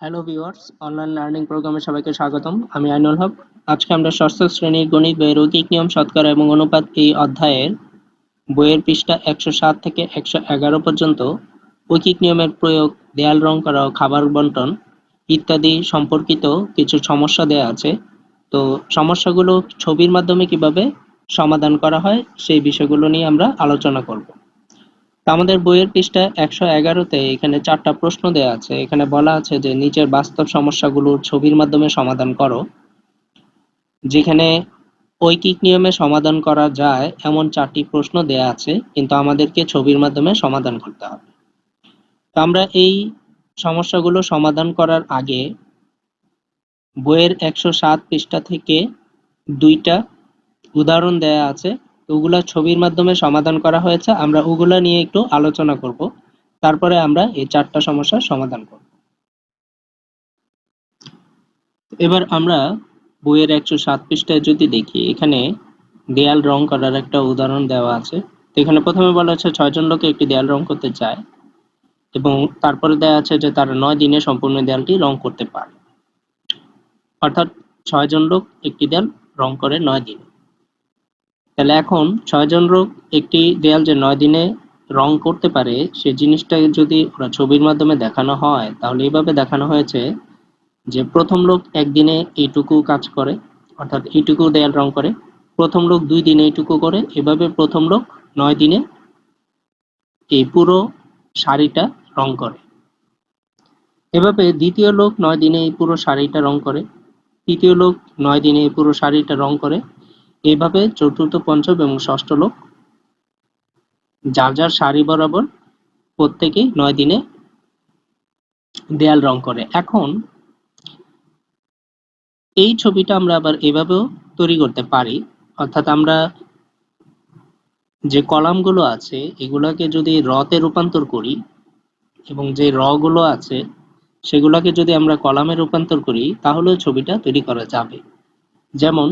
Hello viewers online learning প্রোগ্রামে সবাইকে স্বাগতম। আমি আইনুল হক। আজকে আমরা ষষ্ঠ শ্রেণির গণিত বইয়ের ঐকিক নিয়ম শতকরা এবং অনুপাত এই অধ্যায়ের বইয়ের পৃষ্ঠা একশো সাত থেকে একশো এগারো পর্যন্ত ঐকিক নিয়মের প্রয়োগ, দেয়াল রং করা ও খাবার বন্টন ইত্যাদি সম্পর্কিত কিছু সমস্যা দেয়া আছে। তো সমস্যাগুলো ছবির মাধ্যমে কীভাবে সমাধান করা হয়, সেই বিষয়গুলো নিয়ে আমরা আলোচনা করব। আমাদের বইয়ের পৃষ্ঠা একশো এগারোতে এখানে চারটা প্রশ্ন দেওয়া আছে। এখানে বলা আছে যে, নিচের বাস্তব সমস্যাগুলো ছবির মাধ্যমে সমাধান করো, যেখানে ঐকিক নিয়মে সমাধান করা যায় এমন চারটি প্রশ্ন দেয়া আছে, কিন্তু আমাদেরকে ছবির মাধ্যমে সমাধান করতে হবে। তো আমরা এই সমস্যাগুলো সমাধান করার আগে বইয়ের একশো সাত পৃষ্ঠা থেকে দুইটা উদাহরণ দেয়া আছে। ওগুলা ছবির মাধ্যমে সমাধান করা হয়েছে। আমরা ওগুলা নিয়ে একটু আলোচনা করব। তারপরে আমরা এই চারটা সমস্যার সমাধান করব। এবার আমরা বইয়ের একশো সাত পৃষ্ঠায় যদি দেখি, এখানে দেয়াল রং করার একটা উদাহরণ দেওয়া আছে। তো এখানে প্রথমে বলা হচ্ছে ছয়জন লোক একটি দেয়াল রং করতে চায় এবং তারপরে দেওয়া আছে যে তারা নয় দিনে সম্পূর্ণ দেয়ালটি রং করতে পারে। অর্থাৎ ছয়জন লোক একটি দেয়াল রং করে নয় দিনে। তাহলে এখন ছয়জন লোক একটি দেয়াল যে নয় দিনে রং করতে পারে, সে জিনিসটা যদি ওরা ছবির মাধ্যমে দেখানো হয়, তাহলে এইভাবে দেখানো হয়েছে যে প্রথম লোক একদিনে এইটুকু কাজ করে, অর্থাৎ এইটুকু দেয়াল রং করে, প্রথম লোক দুই দিনে এইটুকু করে, এভাবে প্রথম লোক নয় দিনে এই পুরো শাড়িটা রং করে। এভাবে দ্বিতীয় লোক নয় দিনে এই পুরো শাড়িটা রং করে, তৃতীয় লোক নয় দিনে এই পুরো শাড়িটা রং করে এইভাবে চতুর্থ, পঞ্চম এবং ষষ্ঠ লোক যার যার সারি বরাবর প্রত্যেকেই নয় দিনে দেয়াল রং করে। এখন এই ছবিটা আমরা আবার এভাবেও তৈরি করতে পারি। অর্থাৎ আমরা যে কলামগুলো আছে, এগুলাকে যদি রতে রূপান্তর করি এবং যে র গুলো আছে, সেগুলোকে যদি আমরা কলামে রূপান্তর করি তাহলে ছবিটা তৈরি করা যাবে। যেমন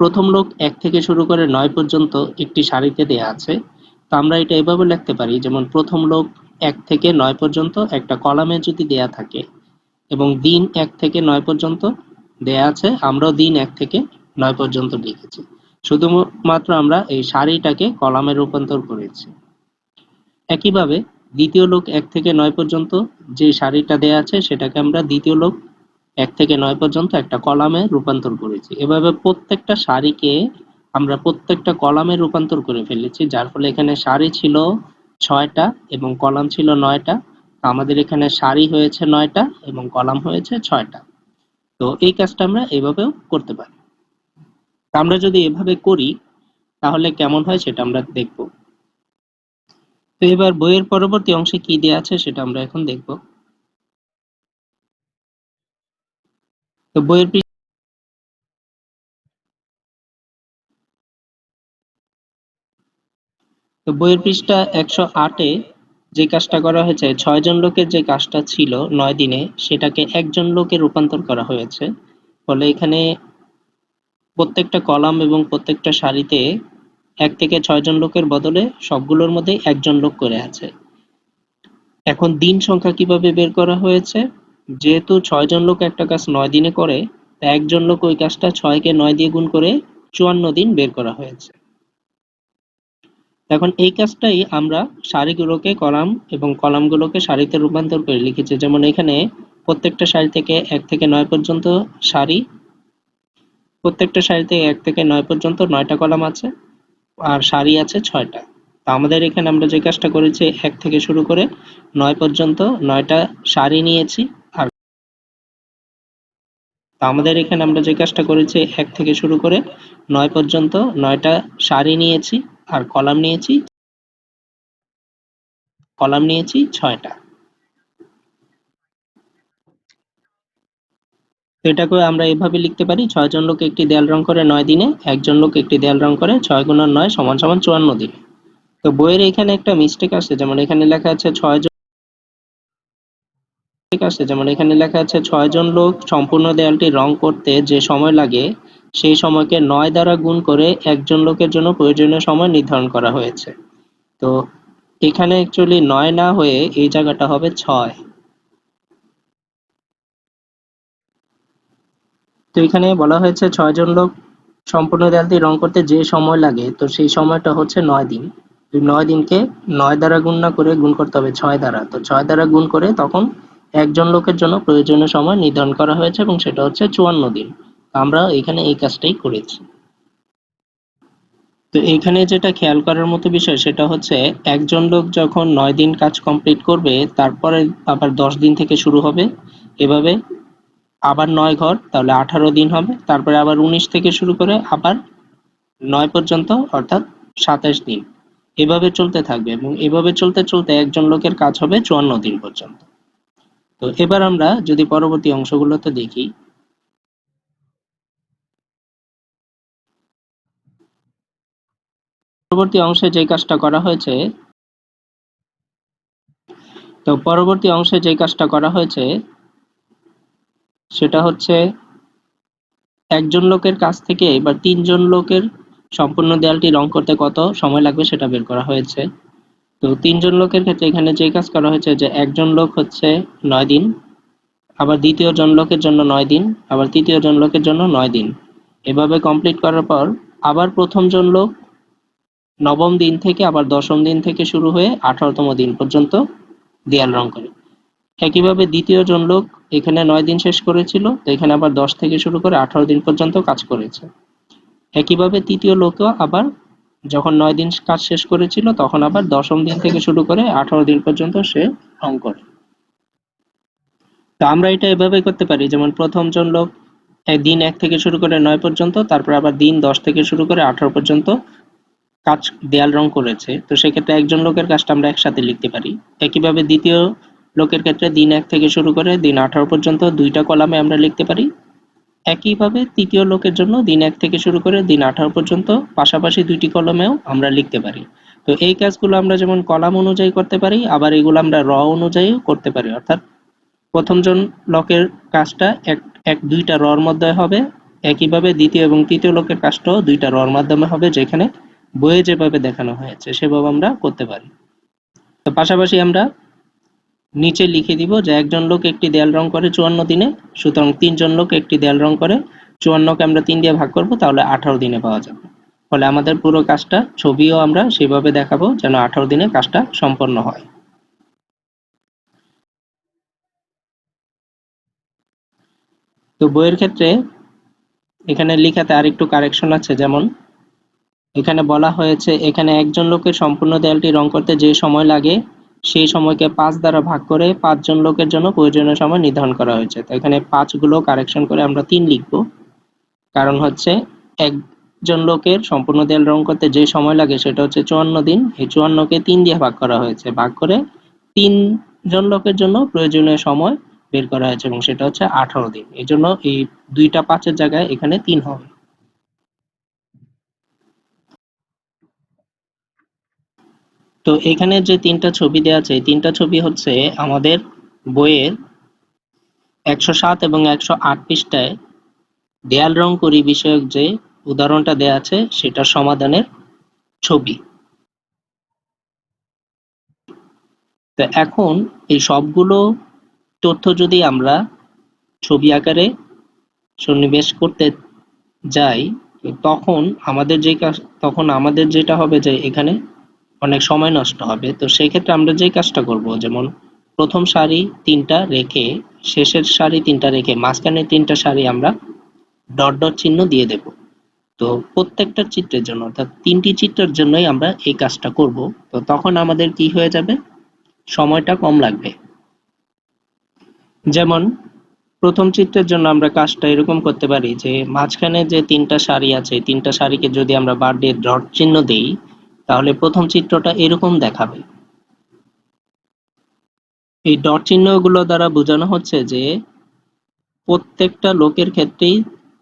প্রথম লোক এক থেকে শুরু করে নয় পর্যন্ত একটি সারিতে দেয়া আছে। তো আমরা এটা এভাবে লিখতে পারি, যেমন প্রথম লোক এক থেকে নয় পর্যন্ত একটা কলামে যদি দেয়া থাকে এবং দিন এক থেকে নয় পর্যন্ত দেয়া আছে, আমরাও দিন এক থেকে নয় পর্যন্ত লিখেছি। শুধুমাত্র আমরা এই সারিটাকে কলামে রূপান্তর করেছি। একইভাবে দ্বিতীয় লোক এক থেকে নয় পর্যন্ত যে সারিটা দেয়া আছে, সেটাকে আমরা দ্বিতীয় লোক এক থেকে নয় পর্যন্ত একটা কলামে রূপান্তর করেছি। এভাবে প্রত্যেকটা সারিকে আমরা প্রত্যেকটা কলামে রূপান্তর করে ফেলেছি, যার ফলে এখানে সারি ছিল ছয়টা এবং কলাম ছিল নয়টা। আমাদের এখানে সারি হয়েছে নয়টা এবং কলাম হয়েছে ছয়টা। তো এই কাজটা আমরা এভাবেও করতে পারি। আমরা যদি এভাবে করি, তাহলে কেমন হয় সেটা আমরা দেখব। তো এবার বইয়ের পরবর্তী অংশে কি দেওয়া আছে সেটা আমরা এখন দেখব। তো বইয়ের তো বইয়ের পৃষ্ঠা একশো আটে যে কাজটা করা হয়েছে, ছয়জন লোকের যে কাজটা ছিল নয় দিনে, সেটাকে একজন লোকে রূপান্তর করা হয়েছে। ফলে এখানে প্রত্যেকটা কলাম এবং প্রত্যেকটা সারিতে এক থেকে ছয়জন লোকের বদলে সবগুলোর মধ্যে একজন লোক করে আছে। এখন দিন সংখ্যা কীভাবে বের করা হয়েছে? যেহেতু ছয়জন লোক একটা কাজ নয় দিনে করে তাই একজন লোক ওই কাজটা ছয়কে নয় দিয়ে গুণ করে চুয়ান্ন দিন বের করা হয়েছে। এখন এই কাজটাই আমরা সারিগুলোকে কলাম এবং কলামগুলোকে সারিতে রূপান্তর করে লিখেছি। যেমন এখানে প্রত্যেকটা সারি থেকে এক থেকে নয় পর্যন্ত সারি, প্রত্যেকটা সারিতে এক থেকে নয় পর্যন্ত নয়টা কলাম আছে, আর সারি আছে ছয়টা। আমাদের এখানে আমরা যে কাজটা করেছি, এক থেকে শুরু করে নয় পর্যন্ত নয়টা সারি নিয়েছি আর আমাদের এখানে আমরা যে কাজটা করেছি, এক থেকে শুরু করে নয় পর্যন্ত নয়টা শাড়ি নিয়েছি আর কলাম নিয়েছি কলাম নিয়েছি ছয়টা। এটাকে আমরা এভাবে লিখতে পারি, ছয়জন লোক একটি দেয়াল রং করে নয় দিনে, একজন লোক একটি দেয়াল রং করে ছয় গুণ নয় সমান সমান চুয়ান্ন দিনে। তো বইয়ের এখানে একটা মিস্টেক আছে যেমন এখানে লেখা আছে ছয় জন আছে যেমন এখানে লেখা আছে ছয়জন লোক সম্পূর্ণ দেয়ালটি রং করতে যে সময় লাগে, সেই সময়কে নয় দ্বারা গুণ করে একজন লোকের জন্য প্রয়োজনীয় সময় নির্ধারণ করা হয়েছে। তো এখানে অ্যাকচুয়ালি নয় না হয়ে এই জায়গাটা হবে ছয়। তো এখানে বলা হয়েছে ছয়জন লোক সম্পূর্ণ দেয়ালটি রং করতে যে সময় লাগে, তো সেই সময়টা হচ্ছে নয় দিন। নয় দিনকে নয় দ্বারা গুণ না করে গুণ করতে হবে ছয় দ্বারা। তো ছয় দ্বারা গুণ করে তখন একজন লোকের জন্য প্রয়োজনীয় সময় নির্ধারণ করা হয়েছে এবং সেটা হচ্ছে চুয়ান্ন দিন। আমরা এখানে এই কাজটাই করেছি। তো এখানে যেটা খেয়াল করার মতো বিষয়, সেটা হচ্ছে একজন লোক যখন নয় দিন কাজ কমপ্লিট করবে, তারপরে আবার দশ দিন থেকে শুরু হবে। এভাবে আবার নয় ঘর, তাহলে আঠারো দিন হবে। তারপরে আবার উনিশ থেকে শুরু করে আবার নয় পর্যন্ত, অর্থাৎ সাতাশ দিন। এভাবে চলতে থাকবে এবং এভাবে চলতে চলতে একজন লোকের কাজ হবে চুয়ান্ন দিন পর্যন্ত। তো এবার আমরা যদি পরবর্তী অংশগুলোতে দেখি। পরবর্তী অংশে যে কাজটা করা হয়েছে, তো পরবর্তী অংশে যে কাজটা করা হয়েছে, সেটা হচ্ছে একজন লোকের কাছ থেকে এবার তিনজন লোকের সম্পূর্ণ দেয়ালটি রং করতে কত সময় লাগবে সেটা বের করা হয়েছে। তো তিনজন লোকের ক্ষেত্রে এখানে যে কাজ করা হয়েছে যে একজন লোক হচ্ছে নয় দিন, আবার দ্বিতীয় জন লোকের জন্য নয় দিন, আবার তৃতীয় জন লোকের জন্য নয় দিন। এভাবে কমপ্লিট করার পর আবার প্রথম জন লোক নবম দিন থেকে আবার দশম দিন থেকে শুরু হয়ে আঠারোতম দিন পর্যন্ত দেয়াল রং করে। একইভাবে দ্বিতীয় জন লোক এখানে নয় দিন শেষ করেছিল, তো এখানে আবার দশ থেকে শুরু করে আঠারো দিন পর্যন্ত কাজ করেছে। একইভাবে তৃতীয় লোকও আবার যখন নয় দিন কাজ শেষ করেছিল, তখন আবার দশম দিন থেকে শুরু করে আঠারো দিন পর্যন্ত সে রং করে। তো আমরা এটা এভাবে করতে পারি, যেমন প্রথম জন লোক দিন এক থেকে শুরু করে নয় পর্যন্ত, তারপর আবার দিন দশ থেকে শুরু করে আঠারো পর্যন্ত কাজ দেয়াল রং করেছে। তো সেক্ষেত্রে একজন লোকের কাজটা আমরা একসাথে লিখতে পারি। একইভাবে দ্বিতীয় লোকের ক্ষেত্রে দিন এক থেকে শুরু করে দিন আঠারো পর্যন্ত দুইটা কলামে আমরা লিখতে পারি। একইভাবে তৃতীয় লোকের জন্য দিন এক থেকে শুরু করে দিন আঠারো পর্যন্ত, পাশাপাশি দুইটি কলমেও আমরা লিখতে পারি। তো এই কাজগুলো আমরা যেমন কলাম অনুযায়ী করতে পারি, আবার এগুলো আমরা র অনুযায়ী করতে পারি। অর্থাৎ প্রথম জন লোকের কাজটা এক এক দুইটা রর মধ্যে হবে, একইভাবে দ্বিতীয় এবং তৃতীয় লোকের কাজটাও দুইটা রর মাধ্যমে হবে, যেখানে বইয়ে যেভাবে দেখানো হয়েছে, সেভাবে আমরা করতে পারি। তো পাশাপাশি আমরা নিচে লিখে দিব যে একজন লোক একটি দেয়াল রং করে চুয়ান্ন দিনে, সুতরাং তিনজন লোক একটি দেয়াল রং করে চুয়ান্নকে আমরা তিন দিয়ে ভাগ করব, তাহলে আঠারো দিনে পাওয়া যাবে। ফলে আমাদের পুরো কাজটা, ছবিও আমরা সেভাবে দেখাবো যেন আঠারো দিনে কাজটা সম্পন্ন হয়। তো বইয়ের ক্ষেত্রে এখানে লেখাতে আরেকটু কারেকশন আছে, যেমন এখানে বলা হয়েছে, এখানে একজন লোকের সম্পূর্ণ দেয়ালটি রং করতে যে সময় লাগে সেই সময়কে পাঁচ দ্বারা ভাগ করে পাঁচজন লোকের জন্য প্রয়োজনীয় সময় নির্ধারণ করা হয়েছে। তো এখানে পাঁচগুলো কারেকশন করে আমরা তিন লিখব। কারণ হচ্ছে একজন লোকের সম্পূর্ণ দেয়াল রং করতে যে সময় লাগে সেটা হচ্ছে চুয়ান্ন দিন। এই চুয়ান্নকে তিন দিয়ে ভাগ করা হয়েছে। ভাগ করে তিনজন লোকের জন্য প্রয়োজনীয় সময় বের করা হয়েছে এবং সেটা হচ্ছে আঠারো দিন। এই জন্য এই দুইটা পাঁচের জায়গায় এখানে তিন হবে। তো এখানে যে তিনটা ছবি দেওয়া আছে তিনটা ছবি হচ্ছে আমাদের বইয়ের একশো সাত এবং একশো আট পৃষ্ঠায় দেয়াল রং করি বিষয়ক যে উদাহরণটা দেয়া আছে, সেটার সমাধানের ছবি। তো এখন এই সবগুলো তথ্য যদি আমরা ছবি আকারে সন্নিবেশ করতে যাই, তখন আমাদের যে তখন আমাদের যেটা হবে যে এখানে অনেক সময় নষ্ট হবে। তো সেই ক্ষেত্রে আমরা যে কাজটা করব, যেমন প্রথম সারি তিনটা রেখে, শেষের সারি তিনটা রেখে মাঝখানে তিনটা সারি আমরা ডট ডট চিহ্ন দিয়ে দেব। তো প্রত্যেকটা চিত্রের জন্য, অর্থাৎ তিনটি চিত্রের জন্যই আমরা এই কাজটা করব। তো তখন আমাদের কি হয়ে যাবে? সময়টা কম লাগবে। যেমন প্রথম চিত্রের জন্য আমরা কাজটা এরকম করতে পারি যে, মাঝখানে যে তিনটা সারি আছে, তিনটা সারিকে যদি আমরা বার দিয়ে ডট চিহ্ন দেই তাহলে প্রথম চিত্রটা এরকম দেখাবে। এই ডট চিহ্নগুলো দ্বারা বোঝানো হচ্ছে যে প্রত্যেকটা লোকের ক্ষেত্রেই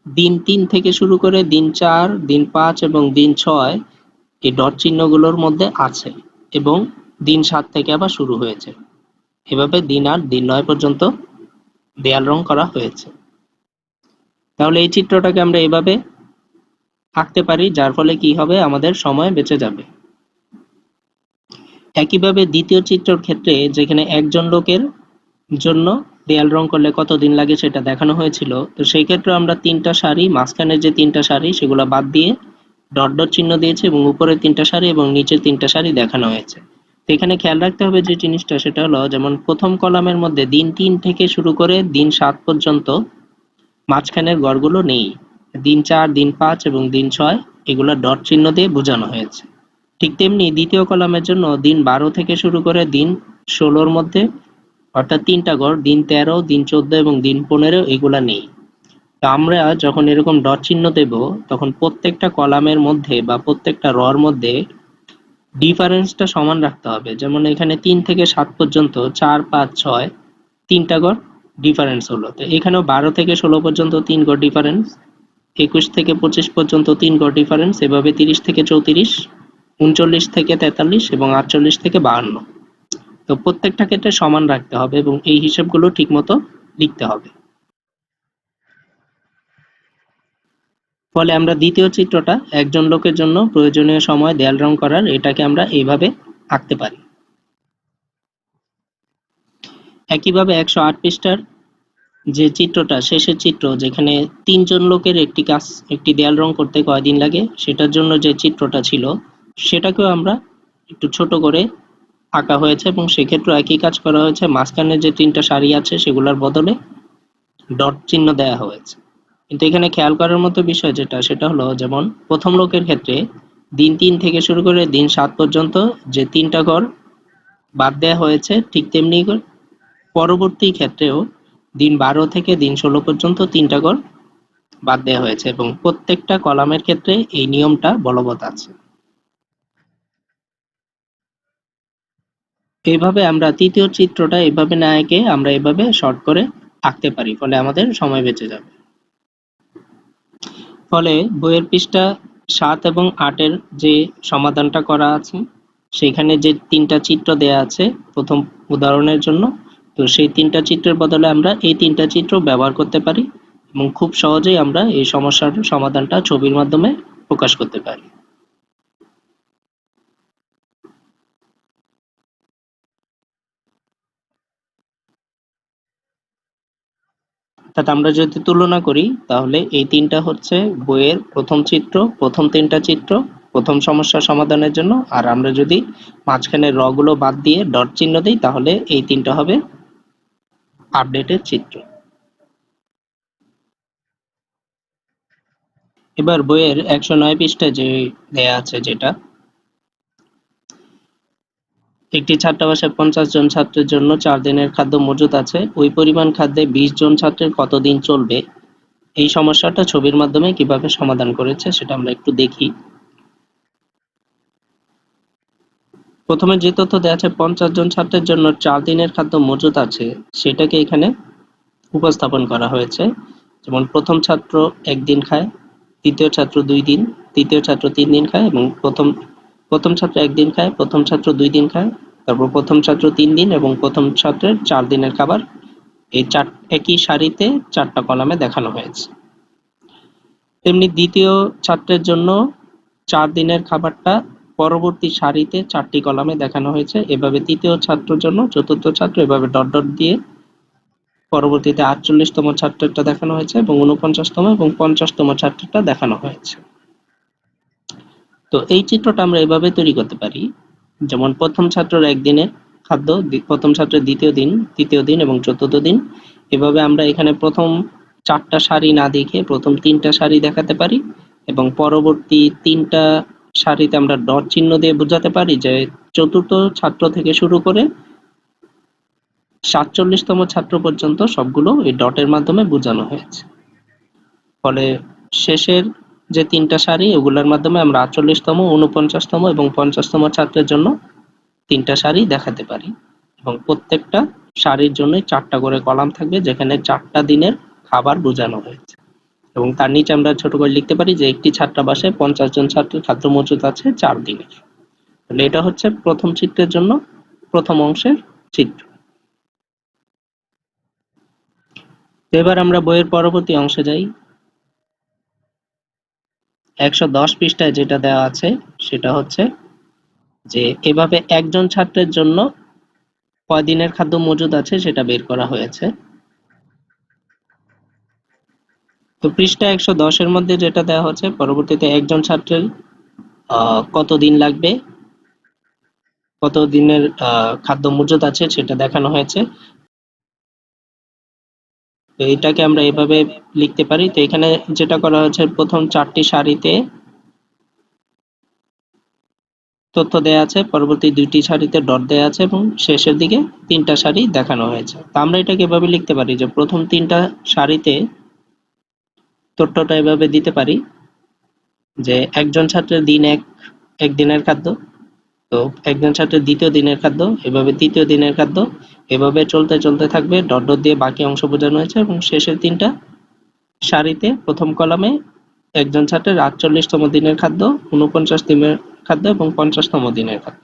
দিন তিন থেকে শুরু করে দিন চার, দিন পাঁচ এবং দিন ছয় এই ডট চিহ্নগুলোর মধ্যে আছে এবং দিন সাত থেকে আবার শুরু হয়েছে। এভাবে দিন আট, দিন নয় পর্যন্ত দেয়াল রং করা হয়েছে। তাহলে এই চিত্রটাকে আমরা এভাবে আঁকতে পারি, যার ফলে কি হবে? আমাদের সময় বেঁচে যাবে। একইভাবে দ্বিতীয় চিত্রের ক্ষেত্রে যেখানে একজন লোকের জন্য দেয়াল রং করলে কতদিন লাগে সেটা দেখানো হয়েছিল, তো সেই ক্ষেত্রে আমরা তিনটা সারি মাঝখানের যে তিনটা সারি সেগুলো বাদ দিয়ে ডট ডট চিহ্ন দিয়েছে এবং উপরে তিনটা সারি এবং নিচের তিনটা সারি দেখানো হয়েছে। তো এখানে খেয়াল রাখতে হবে যে জিনিসটা, সেটা হলো যেমন প্রথম কলামের মধ্যে দিন তিন থেকে শুরু করে দিন সাত পর্যন্ত মাঝখানের গড়গুলো নেই। দিন চার, দিন পাঁচ এবং দিন ছয় এগুলো ডট চিহ্ন দিয়ে বোঝানো হয়েছে। ঠিক তেমনি দ্বিতীয় কলামের জন্য দিন বারো থেকে শুরু করে দিন ষোলোর মধ্যে, অর্থাৎ তিনটা গড়, দিন তেরো, দিন চোদ্দ এবং দিন পনেরো এগুলা নেই। তো আমরা যখন এরকম ডট চিহ্ন দেব, তখন প্রত্যেকটা কলামের মধ্যে বা প্রত্যেকটা রর মধ্যে ডিফারেন্সটা সমান রাখতে হবে। যেমন এখানে তিন থেকে সাত পর্যন্ত চার, পাঁচ, ছয়, তিনটা গড় ডিফারেন্স হলো। তো এখানেও বারো থেকে ষোলো পর্যন্ত তিন গড় ডিফারেন্স, একুশ থেকে পঁচিশ পর্যন্ত তিন গড় ডিফারেন্স, এভাবে তিরিশ থেকে চৌত্রিশ উনচল্লিশ থেকে তেতাল্লিশ এবং আটচল্লিশ থেকে বাহান্ন। তো প্রত্যেকটা ক্ষেত্রে সমান রাখতে হবে এবং এই হিসাবগুলো ঠিকমতো লিখতে হবে। ফলে আমরা দ্বিতীয় চিত্রটা একজন লোকের জন্য প্রয়োজনীয় সময় দেয়াল রং করার, এটাকে আমরা এইভাবে আঁকতে পারি। একইভাবে একশো আট পৃষ্ঠার যে চিত্রটা, শেষের চিত্র, যেখানে তিনজন লোকের একটি কাজ, একটি দেয়াল রং করতে কয়দিন লাগে, সেটার জন্য যে চিত্রটা ছিল সেটাকেও আমরা একটু ছোট করে আঁকা হয়েছে এবং সেক্ষেত্রে একই কাজ করা হয়েছে। মাঝখানে যে তিনটা সারি আছে সেগুলোর বদলে ডট চিহ্ন দেওয়া হয়েছে। কিন্তু এখানে খেয়াল করার মতো বিষয় যেটা, সেটা হলো যেমন প্রথম লোকের ক্ষেত্রে দিন তিন থেকে শুরু করে দিন সাত পর্যন্ত যে তিনটা ঘর বাদ দেওয়া হয়েছে, ঠিক তেমনি পরবর্তী ক্ষেত্রেও দিন বারো থেকে দিন ষোলো পর্যন্ত তিনটা ঘর বাদ দেওয়া হয়েছে এবং প্রত্যেকটা কলামের ক্ষেত্রে এই নিয়মটা বলবৎ আছে। এইভাবে আমরা তৃতীয় চিত্রটা এভাবে না এঁকে আমরা এভাবে শর্ট করে আঁকতে পারি, ফলে আমাদের সময় বেঁচে যাবে। ফলে বইয়ের পৃষ্ঠা সাত এবং আটের যে সমাধানটা করা আছে, সেখানে যে তিনটা চিত্র দেয়া আছে প্রথম উদাহরণের জন্য, তো সেই তিনটা চিত্রের বদলে আমরা এই তিনটা চিত্র ব্যবহার করতে পারি এবং খুব সহজেই আমরা এই সমস্যার সমাধানটা ছবির মাধ্যমে প্রকাশ করতে পারি। অর্থাৎ আমরা যদি তুলনা করি, তাহলে এই তিনটা হচ্ছে বইয়ের প্রথম চিত্র, প্রথম তিনটা চিত্র, প্রথম সমস্যা সমাধানের জন্য। আর আমরা যদি মাঝখানে র গুলো বাদ দিয়ে ডট চিহ্ন দিই, তাহলে এই তিনটা হবে আপডেটের চিত্র। এবার বইয়ের একশো নয় পৃষ্ঠায় যে দেয়া আছে যেটা একটি ছাত্রাবাসে পঞ্চাশ জন ছাত্রের জন্য চার দিনের খাদ্য মজুত আছে। ওই পরিমাণ খাদ্যে বিশ জন ছাত্রের কতদিন চলবে? এই সমস্যাটা ছবির মাধ্যমে কীভাবে সমাধান করেছে সেটা আমরা একটু দেখি। প্রথমে যে তথ্য দেওয়া আছে, পঞ্চাশ জন ছাত্রের জন্য চার দিনের খাদ্য মজুত আছে, সেটাকে এখানে উপস্থাপন করা হয়েছে। যেমন প্রথম ছাত্র একদিন খায়, দ্বিতীয় ছাত্র দুই দিন, তৃতীয় ছাত্র তিন দিন খায় এবং প্রথম প্রথম ছাত্র একদিন খায়, প্রথম ছাত্র দুই দিন খায়, তারপর প্রথম ছাত্র তিন দিন এবং প্রথম ছাত্রের চার দিনের খাবার। এই চার, একই সারিতে চারটা কলামে দেখানো হয়েছে। তেমনি দ্বিতীয় ছাত্রের জন্য চার দিনের খাবারটা পরবর্তী সারিতে চারটি কলামে দেখানো হয়েছে। এভাবে তৃতীয় ছাত্রের জন্য চতুর্থ ছাত্র এভাবে ডট ডট দিয়ে পরবর্তীতে আটচল্লিশতম ছাত্রটা দেখানো হয়েছে এবং উনপঞ্চাশতম এবং পঞ্চাশতম ছাত্রটা দেখানো হয়েছে। তো এই চিত্রটা আমরা এভাবে তৈরি করতে পারি। যেমন প্রথম ছাত্রের একদিনের খাদ্য প্রথম ছাত্রের দ্বিতীয় দিন, তৃতীয় দিন এবং চতুর্থ দিন। এভাবে আমরা এখানে প্রথম চারটা সারি না দেখে প্রথম তিনটা সারি দেখাতে পারি এবং পরবর্তী তিনটা সারিতে আমরা ডট চিহ্ন দিয়ে বোঝাতে পারি যে চতুর্থ ছাত্র থেকে শুরু করে সাতচল্লিশতম ছাত্র পর্যন্ত সবগুলো এই ডটের মাধ্যমে বোঝানো হয়েছে। ফলে শেষের যে তিনটা সারি ওগুলোর মাধ্যমে আমরা আটচল্লিশতম উনপঞ্চাশতম এবং পঞ্চাশতম ছাত্রের জন্য তিনটা সারি দেখাতে পারি। এবং প্রত্যেকটা সারির জন্য চারটা করে কলাম থাকবে, যেখানে চারটা দিনের খাবার বোঝানো হয়েছে। এবং তার নিচে আমরা ছোট করে লিখতে পারি যে একটি ছাত্রাবাসে পঞ্চাশ জন ছাত্রের খাদ্য মজুদ আছে চার দিনের। তাহলে এটা হচ্ছে প্রথম চিত্রের জন্য প্রথম অংশের চিত্র। এবার আমরা বইয়ের পরবর্তী অংশে যাই। একশো দশ পৃষ্ঠায় যেটা দেওয়া আছে, সেটা হচ্ছে যে এভাবে একজন ছাত্রের জন্য কয়দিনের খাদ্য মজুদ আছে সেটা বের করা হয়েছে। তো পৃষ্ঠা একশো দশের মধ্যে যেটা দেওয়া হচ্ছে, পরবর্তীতে একজন ছাত্রের কত দিন লাগবে, কত দিনের খাদ্য মজুদ আছে সেটা দেখানো হয়েছে। তো এটাকে আমরা এভাবে লিখতে পারি। তো এখানে যেটা করা হয়েছে, প্রথম চারটি সারিতে তথ্য দেয়া আছে, পরবর্তী দুইটি সারিতে ডট দেয়া আছে এবং শেষের দিকে তিনটা সারি দেখানো হয়েছে। তো আমরা এটাকে এভাবে লিখতে পারি যে প্রথম তিনটা সারিতে তথ্যটা এভাবে দিতে পারি যে একজন ছাত্রের দিন এক, একদিনের খাদ্য। তো একজন ছাত্রের দ্বিতীয় দিনের খাদ্য, এভাবে তৃতীয় দিনের খাদ্য এভাবে চলতে চলতে থাকবে, ডট ডট দিয়ে বাকি অংশ বোঝানো হয়েছে এবং শেষের তিনটা সারিতে প্রথম কলামে একজন ছাত্রের আটচল্লিশতম দিনের খাদ্য উনপঞ্চাশ দিনের খাদ্য এবং পঞ্চাশতম দিনের খাদ্য।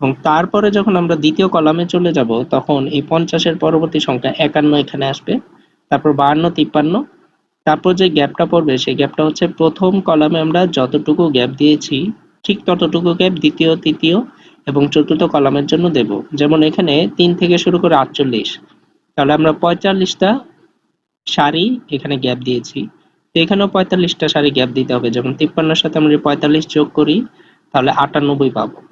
এবং তারপরে যখন আমরা দ্বিতীয় কলামে চলে যাব, তখন এই পঞ্চাশের পরবর্তী সংখ্যা একান্ন এখানে আসবে, তারপর বাহান্ন, তিপ্পান্ন। তারপর যে গ্যাপটা পড়বে, সেই গ্যাপটা হচ্ছে প্রথম কলামে আমরা যতটুকু গ্যাপ দিয়েছি, ঠিক ততটুকু গ্যাপ দ্বিতীয়, তৃতীয় এবং চতুর্থ কলামের জন্য দেব। যেমন এখানে তিন থেকে শুরু করে আটচল্লিশ। তাহলে আমরা পঁয়তাল্লিশটা সারি এখানে গ্যাপ দিয়েছি। তো এখানেও পঁয়তাল্লিশটা সারি গ্যাপ দিতে হবে। যেমন তিপ্পান্নর সাথে আমরা পঁয়তাল্লিশ যোগ করি, তাহলে আটানব্বই পাবো।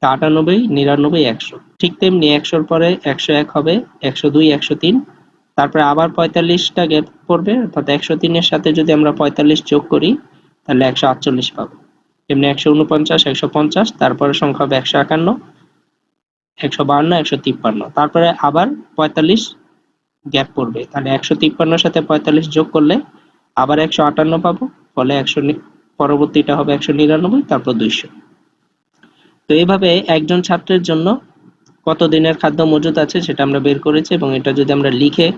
তা আটানব্বই, নিরানব্বই, একশো। ঠিক তেমনি একশোর পরে একশো এক হবে, একশো দুই, একশো তিন। তারপরে আবার পঁয়তাল্লিশটা গ্যাপ পড়বে, অর্থাৎ একশো তিনের সাথে যদি আমরা পঁয়তাল্লিশ যোগ করি, তাহলে একশো আটচল্লিশ পাবো। তেমনি একশো উনপঞ্চাশ, একশো পঞ্চাশ, তারপরে সংখ্যা হবে একশো একান্ন, একশো বাহান্ন, একশো তিপ্পান্ন। তারপরে আবার পঁয়তাল্লিশ গ্যাপ পড়বে। তাহলে একশো তিপ্পান্নর সাথে পঁয়তাল্লিশ যোগ করলে আবার একশো আটান্ন পাবো, ফলে একশো পরবর্তীটা হবে একশো নিরানব্বই, তারপর দুইশো। তো এইভাবে একজন ছাত্রের জন্য কত দিনের খাদ্য মজুদ আছে সেটা আমরা বের করেছি, এবং এটা যদি আমরা লিখে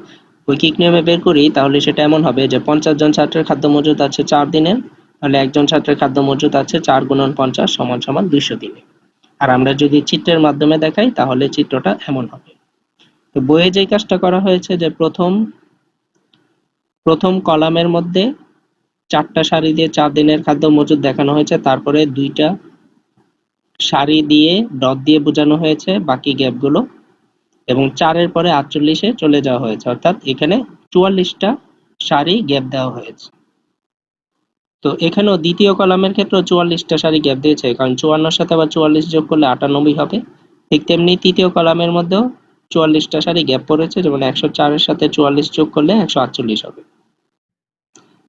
ঐকিক নিয়মে বের করি, তাহলে সেটা এমন হবে যে পঞ্চাশ জন ছাত্রের খাদ্য মজুদ আছে চার দিনের তাহলে একজন ছাত্রের খাদ্য মজুদ আছে, চার গুণন পঞ্চাশ সমান সমান দুইশো দিনে। আর আমরা যদি চিত্রের মাধ্যমে দেখাই, তাহলে চিত্রটা এমন হবে। তো বইয়ে যে কাজটা করা হয়েছে যে প্রথম প্রথম কলামের মধ্যে চারটা সারি দিয়ে চার দিনের খাদ্য মজুদ দেখানো হয়েছে, তারপরে দুইটা সারি দিয়ে ডট দিয়ে বোঝানো হয়েছে বাকি গ্যাপগুলো, এবং চারের পরে আটচল্লিশে চলে যাওয়া হয়েছে। অর্থাৎ এখানে চুয়াল্লিশটা সারি গ্যাপ দেওয়া হয়েছে। তো এখানেও দ্বিতীয় কলামের ক্ষেত্রে চুয়াল্লিশটা সারি গ্যাপ দিয়েছে, কারণ চুয়ান্নর সাথে আবার চুয়াল্লিশ যোগ করলে আটানব্বই হবে। ঠিক তেমনি তৃতীয় কলামের মধ্যেও চুয়াল্লিশটা সারি গ্যাপ পড়েছে, যেমন একশো চারের সাথে চুয়াল্লিশ যোগ করলে একশো আটচল্লিশ হবে।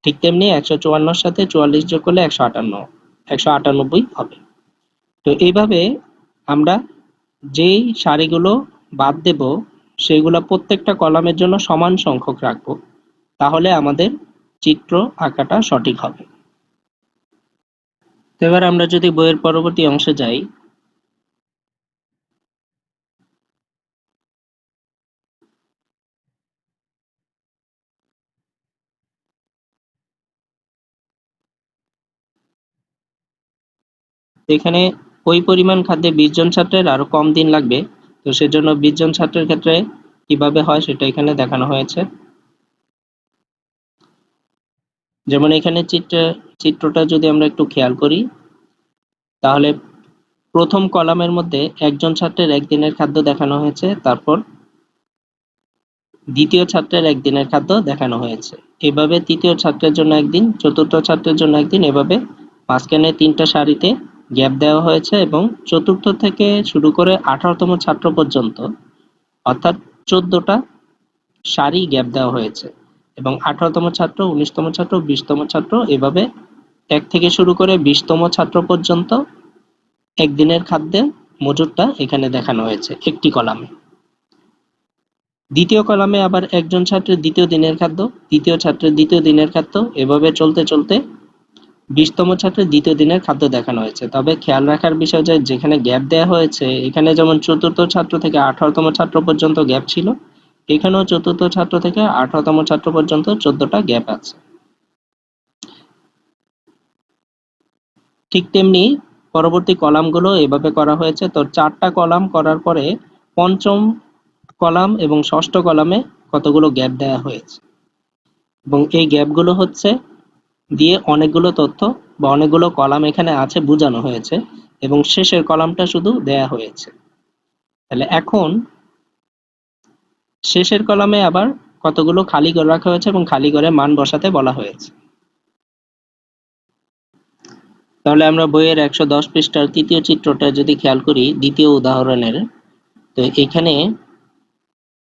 ঠিক তেমনি একশো চুয়ান্নর সাথে চুয়াল্লিশ যোগ করলে একশো আটান্ন, একশো আটানব্বই হবে। তো এইভাবে আমরা যেই সারিগুলো বাদ দেব, সেগুলো প্রত্যেকটা কলামের জন্য সমান সংখ্যক রাখব, তাহলে আমাদের চিত্র আঁকাটা সঠিক হবে। তো এবার আমরা যদি বইয়ের পরবর্তী অংশে যাই। এখানে ওই পরিমাণ খাদ্যে বিশ জন ছাত্রের আরও কম দিন লাগবে। তো সেজন্য বিশ জন ছাত্রের ক্ষেত্রে কীভাবে হয় সেটা এখানে দেখানো হয়েছে। যেমন এখানে চিত্র, চিত্রটা যদি আমরা একটু খেয়াল করি, তাহলে প্রথম কলামের মধ্যে একজন ছাত্রের একদিনের খাদ্য দেখানো হয়েছে, তারপর দ্বিতীয় ছাত্রের একদিনের খাদ্য দেখানো হয়েছে। এভাবে তৃতীয় ছাত্রের জন্য একদিন, চতুর্থ ছাত্রের জন্য একদিন, এভাবে মাঝখানে তিনটা সারিতে গ্যাপ দেওয়া হয়েছে এবং চতুর্থ থেকে শুরু করে আঠারোতম ছাত্র পর্যন্ত, অর্থাৎ চোদ্দটা সারি গ্যাপ দেওয়া হয়েছে। এবং আঠারোতম ছাত্র, উনিশতম ছাত্র, বিশতম ছাত্র, এভাবে এক থেকে শুরু করে বিশতম ছাত্র পর্যন্ত একদিনের খাদ্যের মজুরটা এখানে দেখানো হয়েছে একটি কলামে। দ্বিতীয় কলামে আবার একজন ছাত্রের দ্বিতীয় দিনের খাদ্য দ্বিতীয় ছাত্রের দ্বিতীয় দিনের খাদ্য, এভাবে চলতে চলতে বিশতম ছাত্রের দ্বিতীয় দিনের খাদ্য দেখানো হয়েছে। তবে খেয়াল রাখার বিষয় যে, যেখানে গ্যাপ দেওয়া হয়েছে, এখানে যেমন চতুর্থ ছাত্র থেকে আঠারোতম ছাত্র পর্যন্ত গ্যাপ ছিল এখানেও চতুর্থ ছাত্র থেকে আঠারোতম ছাত্র পর্যন্ত চোদ্দটা গ্যাপ আছে। ঠিক তেমনি পরবর্তী কলামগুলো এভাবে করা হয়েছে। তো চারটা কলাম করার পরে পঞ্চম কলাম এবং ষষ্ঠ কলামে কতগুলো গ্যাপ দেওয়া হয়েছে। এবং এই গ্যাপগুলো হচ্ছে দিয়ে অনেকগুলো তথ্য বা অনেকগুলো কলাম এখানে আছে বোঝানো হয়েছে এবং শেষের কলামটা শুধু দেয়া হয়েছে। তাহলে এখন শেষের কলামে আবার কতগুলো খালি ঘর রাখা হয়েছে এবং খালি ঘরে মান বসাতে বলা হয়েছে। তাহলে আমরা বইয়ের একশো দশ পৃষ্ঠার তৃতীয় চিত্রটা যদি খেয়াল করি, দ্বিতীয় উদাহরণের, তো এখানে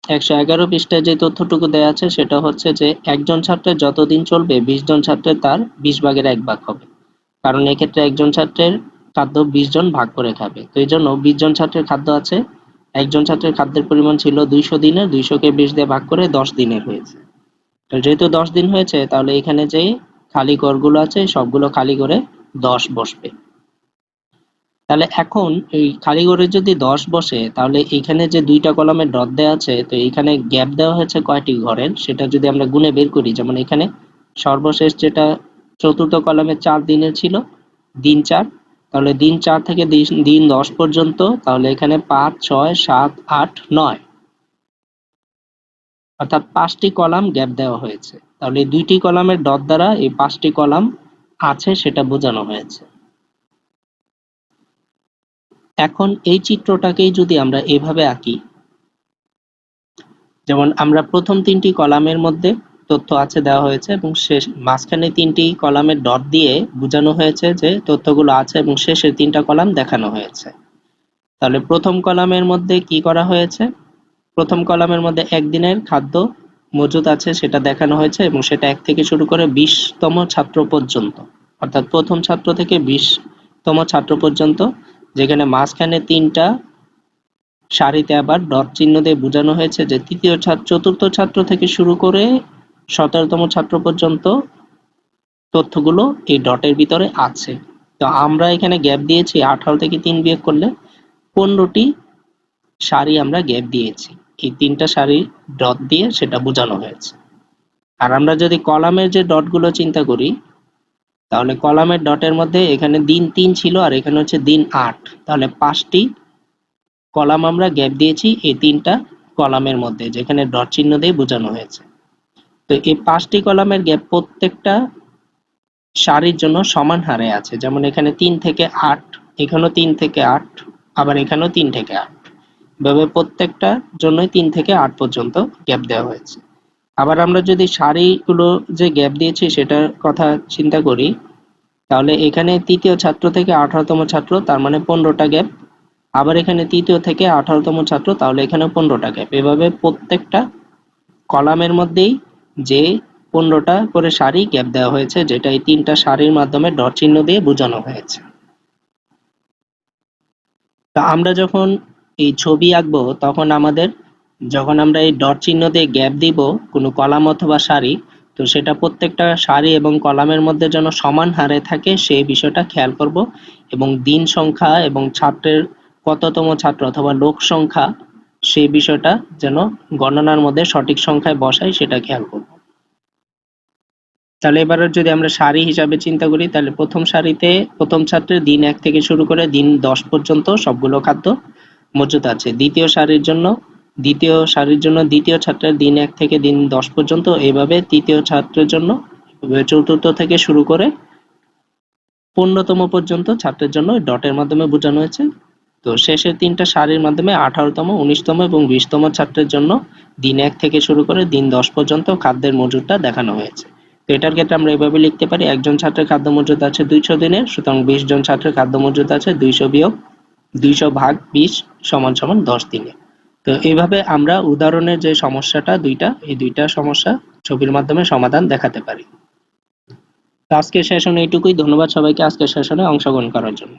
একশো এগারো পৃষ্ঠায় যে তথ্যটুকু দেওয়া আছে, সেটা হচ্ছে যে একজন ছাত্রের যতদিন চলবে, বিশ জন ছাত্রের তার বিশ ভাগের এক ভাগ হবে। কারণ এক্ষেত্রে একজন ছাত্রের খাদ্য বিশ জন ভাগ করে খাবে। তো এই জন্য বিশ জন ছাত্রের খাদ্য আছে একজন ছাত্রের খাদ্যের পরিমাণ ছিল দুইশো দিনের, দুইশোকে বিশ দিয়ে ভাগ করে দশ দিনের হয়েছে। যেহেতু দশ দিন হয়েছে, তাহলে এখানে যে খালি ঘরগুলো আছে, সবগুলো খালি করে দশ বসবে। তাহলে এখন এই খালি ঘরে যদি দশ বসে, তাহলে এখানে যে দুইটা কলামের ডট দেওয়া আছে, তো এখানে গ্যাপ দেওয়া হয়েছে কয়টি ঘরের? সেটা যদি আমরা গুণে বের করি, যেমন এখানে সর্বশেষ যেটা চতুর্থ কলামে চার দিনের ছিল, দিন চার তাহলে দিন চার থেকে দিন- দশ পর্যন্ত, তাহলে এখানে পাঁচ, ছয়, সাত, আট, নয়। অর্থাৎ পাঁচটি কলাম গ্যাপ দেওয়া হয়েছে। তাহলে দুইটি কলামের ডট দ্বারা এই পাঁচটি কলাম আছে সেটা বোঝানো হয়েছে। এখন এই চিত্রটাকেই যদি আমরা এভাবে আঁকি, যেমন আমরা প্রথম তিনটি কলামের মধ্যে তথ্য আছে, দেওয়া হয়েছে এবং শেষ মাঝখানে তিনটি কলামের ডট দিয়ে বোঝানো হয়েছে যে তথ্যগুলো আছে এবং শেষের তিনটা কলাম দেখানো হয়েছে। তাহলে প্রথম কলামের মধ্যে কি করা হয়েছে? প্রথম কলামের মধ্যে একদিনের খাদ্য মজুদ আছে, সেটা দেখানো হয়েছে এবং সেটা এক থেকে শুরু করে বিশতম ছাত্র পর্যন্ত। অর্থাৎ প্রথম ছাত্র থেকে বিশতম ছাত্র পর্যন্ত, যেখানে মাঝখানে তিনটা সারিতে আবার ডট চিহ্ন দিয়ে বোঝানো হয়েছে যে তৃতীয় ছাত্র, চতুর্থ ছাত্র থেকে শুরু করে সতেরোতম ছাত্র পর্যন্ত তথ্যগুলো এই ডটের ভিতরে আছে। তো আমরা এখানে গ্যাপ দিয়েছি, আঠারো থেকে তিন বিয়োগ করলে পনেরোটি সারি আমরা গ্যাপ দিয়েছি। এই তিনটা সারি ডট দিয়ে সেটা বোঝানো হয়েছে। আর আমরা যদি কলামের যে ডটগুলো চিন্তা করি, তাহলে কলামের ডটের মধ্যে এখানে দিন তিন ছিল আর এখানে হচ্ছে দিন আট। তাহলে পাঁচটি কলাম আমরা গ্যাপ দিয়েছি এই তিনটা কলামের মধ্যে, যেখানে ডট চিহ্ন দিয়ে বোঝানো হয়েছে। তো এই পাঁচটি কলামের গ্যাপ প্রত্যেকটা সারির জন্য সমান হারে আছে। যেমন এখানে তিন থেকে আট, এখানেও তিন থেকে আট, আবার এখানেও তিন থেকে আট। এভাবে প্রত্যেকটা জন্যই তিন থেকে আট পর্যন্ত গ্যাপ দেওয়া হয়েছে। আবার আমরা যদি সারিগুলো যে গ্যাপ দিয়েছি সেটার কথা চিন্তা করি, তাহলে এখানে তৃতীয় ছাত্র থেকে আঠারোতম ছাত্র, তার মানে পনেরোটা গ্যাপ। আবার এখানে তৃতীয় থেকে আঠারোতম ছাত্র, তাহলে এখানে পনেরোটা গ্যাপ। এভাবে প্রত্যেকটা কলামের মধ্যেই যে পনেরোটা করে সারি গ্যাপ দেওয়া হয়েছে, যেটা এই তিনটা সারির মাধ্যমে ডট চিহ্ন দিয়ে বোঝানো হয়েছে। তা আমরা যখন এই ছবি আঁকবো, তখন আমাদের যখন আমরা এই ডট চিহ্ন দিয়ে গ্যাপ দিব কোনো কলাম অথবা সারি তো সেটা প্রত্যেকটা সারি এবং কলামের মধ্যে যেন সমান হারে থাকে সেই বিষয়টা খেয়াল করব এবং দিন সংখ্যা এবং ছাত্রের কততম ছাত্র অথবা লোক সংখ্যা সেই বিষয়টা যেন গণনার মধ্যে সঠিক সংখ্যায় বসাই, সেটা খেয়াল করব। তাহলে এবারে যদি আমরা সারি হিসাবে চিন্তা করি, তাহলে প্রথম সারিতে প্রথম ছাত্রের দিন এক থেকে শুরু করে দিন দশ পর্যন্ত সবগুলো খাদ্য মজুদ আছে। দ্বিতীয় সারির জন্য, দ্বিতীয় সারির জন্য দ্বিতীয় ছাত্রের দিন এক থেকে দিন দশ পর্যন্ত, এইভাবে তৃতীয় ছাত্রের জন্য চতুর্থ থেকে শুরু করে পনেরোতম পর্যন্ত ছাত্রের জন্য ডটের মাধ্যমে বোঝানো হয়েছে। তো শেষের তিনটা সারির মাধ্যমে আঠারোতম, উনিশতম এবং বিশতম ছাত্রের জন্য দিন এক থেকে শুরু করে দিন দশ পর্যন্ত খাদ্যের মজুদটা দেখানো হয়েছে। তো এটার ক্ষেত্রে আমরা এভাবে লিখতে পারি, একজন ছাত্রের খাদ্য মজুদ আছে দুইশো দিনের, সুতরাং বিশ জন ছাত্রের খাদ্য মজুদ আছে দুইশো বিয়োগ দুইশো ভাগ বিশ সমান সমান দশ দিনে। তো এইভাবে আমরা উদাহরণের যে সমস্যাটা, দুইটা, এই দুইটা সমস্যা ছবির মাধ্যমে সমাধান দেখাতে পারি। আজকের সেশনে এইটুকুই, ধন্যবাদ সবাইকে, আজকের সেশনে অংশগ্রহণ করার জন্য।